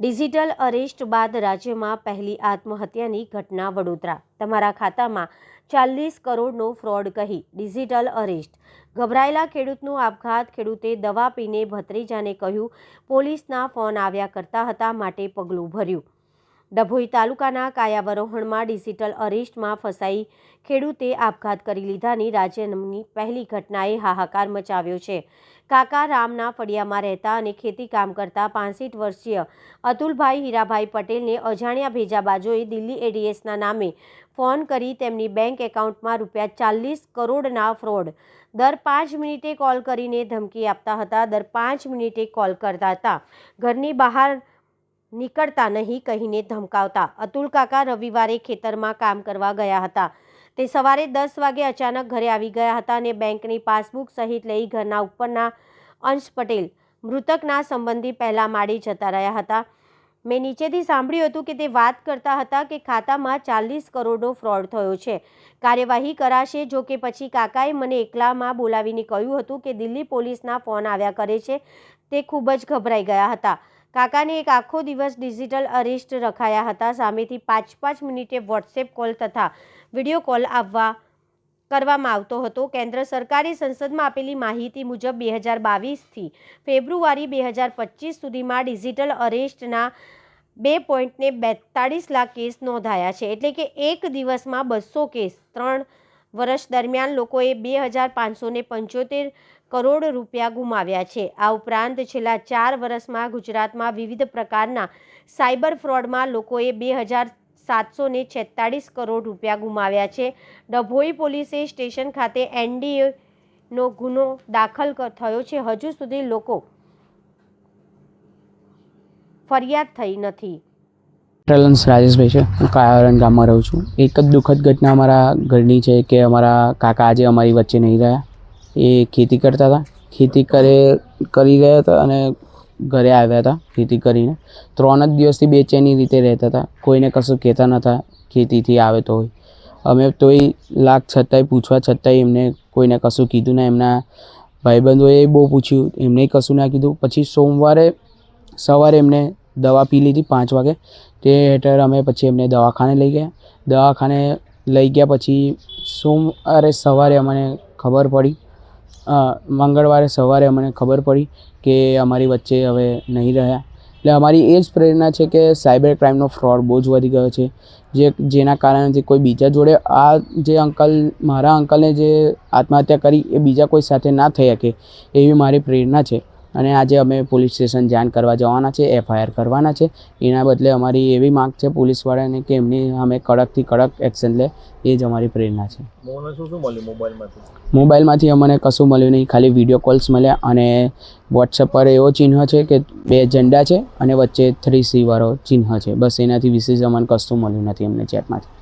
Digital arrest બાદ રાજ્યમાં પહેલી આત્મહત્યાની ઘટના વડોદરા. તમારા ખાતામાં ચાલીસ કરોડનો ફ્રોડ કહી ડિજિટલ અરેસ્ટ. ગભરાયેલા ખેડૂતનો આપઘાત, ખેડૂતે દવા પીને ભત્રીજાને કહ્યું, પોલીસના ફોન આવ્યા કરતા હતા, માટે પગલું ભર્યું. ડભોઈ તાલુકાના કાયાવરોહણમાં ડિજિટલ અરેસ્ટમાં ફસાઈ ખેડૂતે આપઘાત કરી લીધાની રાજ્યની પહેલી ઘટનાએ હાહાકાર મચાવ્યો છે. કાકા રામના ફળિયામાં રહેતા અને ખેતી કામ કરતા પાંસઠ વર્ષીય અતુલભાઈ હીરાભાઈ પટેલને અજાણ્યા ભેજાબાજોએ દિલ્હી એડીએસના નામે ફોન કરી તેમની બેંક એકાઉન્ટમાં રૂપિયા ચાલીસ કરોડના ફ્રોડ. દર પાંચ મિનિટે કોલ કરીને ધમકી આપતા હતા, દર પાંચ મિનિટે કોલ કરતા હતા. ઘરની બહાર નીકળતા નહીં કહીને ધમકાવતા. અતુલ કાકા રવિવારે ખેતરમાં કામ કરવા ગયા હતા. તે સવારે દસ વાગે અચાનક ઘરે આવી ગયા હતા અને બેંકની પાસબુક સહિત લઈ ઘરના ઉપરના અંશ પટેલ મૃતકના સંબંધી પહેલાં માળી જતા રહ્યા હતા. મેં નીચેથી સાંભળ્યું હતું કે તે વાત કરતા હતા કે ખાતામાં ચાલીસ કરોડનો ફ્રોડ થયો છે. કાર્યવાહી કરાશે જો કે પછી કાકાએ મને એકલામાં બોલાવીને કહ્યું હતું કે દિલ્હી પોલીસના ફોન આવ્યા કરે છે. તે ખૂબ જ ગભરાઈ ગયા હતા. કાકાને એક આખો દિવસ ડિજિટલ અરેસ્ટ રખાયા હતા. સામેથી પાંચ પાંચ મિનિટે વોટ્સએપ કોલ તથા વીડિયો કોલ આવવા કરવામાં આવતો હતો. કેન્દ્ર સરકારે સંસદમાં આપેલી માહિતી મુજબ બે હજાર બાવીસથી ફેબ્રુઆરી બે હજાર પચીસ સુધીમાં ડિજિટલ અરેસ્ટના બે પોઈન્ટને બેતાળીસ લાખ કેસ નોંધાયા છે. એટલે કે એક દિવસમાં બસો કેસ. ત્રણ વર્ષ દરમિયાન લોકોએ બે હજાર પાંચસો પંચોતેર કરોડ રૂપિયા ગુમાવ્યા છે. આ ઉપરાંત છેલ્લા ચાર વર્ષમાં ગુજરાતમાં વિવિધ પ્રકારના સાયબર ફ્રોડમાં લોકોએ બે હજાર સાતસો ને છેતાળીસ કરોડ રૂપિયા ગુમાવ્યા છે. ડભોઈ પોલીસે સ્ટેશન ખાતે એનડીએનો ગુનો દાખલ થયો છે. હજુ સુધી લોકો ફરિયાદ થઈ નથી. ટ્રેલન્સ રાજેશભાઈ છે. હું કાયાવરણ ગામમાં રહું છું. એક જ દુઃખદ ઘટના અમારા ઘરની છે કે અમારા કાકા આજે અમારી વચ્ચે નહીં રહ્યા. એ ખેતી કરતા હતા. ખેતી કરે, કરી રહ્યા હતા અને ઘરે આવ્યા હતા ખેતી કરીને. ત્રણ જ દિવસથી બેચેની રીતે રહેતા હતા. કોઈને કશું કહેતા નહોતા ખેતીથી આવે તો હોય. અમે તોય લાખ છતાંય પૂછવા છતાંય એમને કોઈને કશું કીધું ના. એમના ભાઈબંધોએ બહુ પૂછ્યું. એમને કશું ના કીધું. પછી સોમવારે સવારે એમને દવા પી લીધી પાંચ વાગે. તે હેઠળ અમે પછી એમને દવાખાને લઈ ગયા. દવાખાને લઈ ગયા પછી સોમવારે સવારે અમને ખબર પડી મંગળવારે સવારે અમને ખબર પડી કે અમારી વચ્ચે હવે નહીં રહ્યા. એટલે અમારી એ જ પ્રેરણા છે કે સાયબર ક્રાઇમનો ફ્રોડ બહુ જ વધી ગયો છે. જે, જેના કારણથી કોઈ બીજા જોડે આ જે અંકલ, મારા અંકલને જે આત્મહત્યા કરી એ બીજા કોઈ સાથે ના થઈ શકે એવી મારી પ્રેરણા છે. અને આજે અમે પોલીસ સ્ટેશન જાણ કરવા જવાના છે એફઆઈઆર કરવાના છે. એના બદલે અમારી એવી માંગ છે પોલીસવાળાને કે એમની અમે કડકથી કડક એક્શન લે એ જ અમારી પ્રેરણા છે. મોને શું શું મળ્યું મોબાઈલમાંથી? મોબાઈલમાંથી અમને કશું મળ્યું નહીં ખાલી વીડિયો કોલ્સ મળ્યા અને વોટ્સઅપ પર એવો ચિહ્ન છે કે બે ઝંડા છે અને વચ્ચે થ્રી સીવાળો ચિહ્ન છે. બસ એનાથી વિશેષ અમને કશું મળ્યું નથી અમને ચેટમાંથી.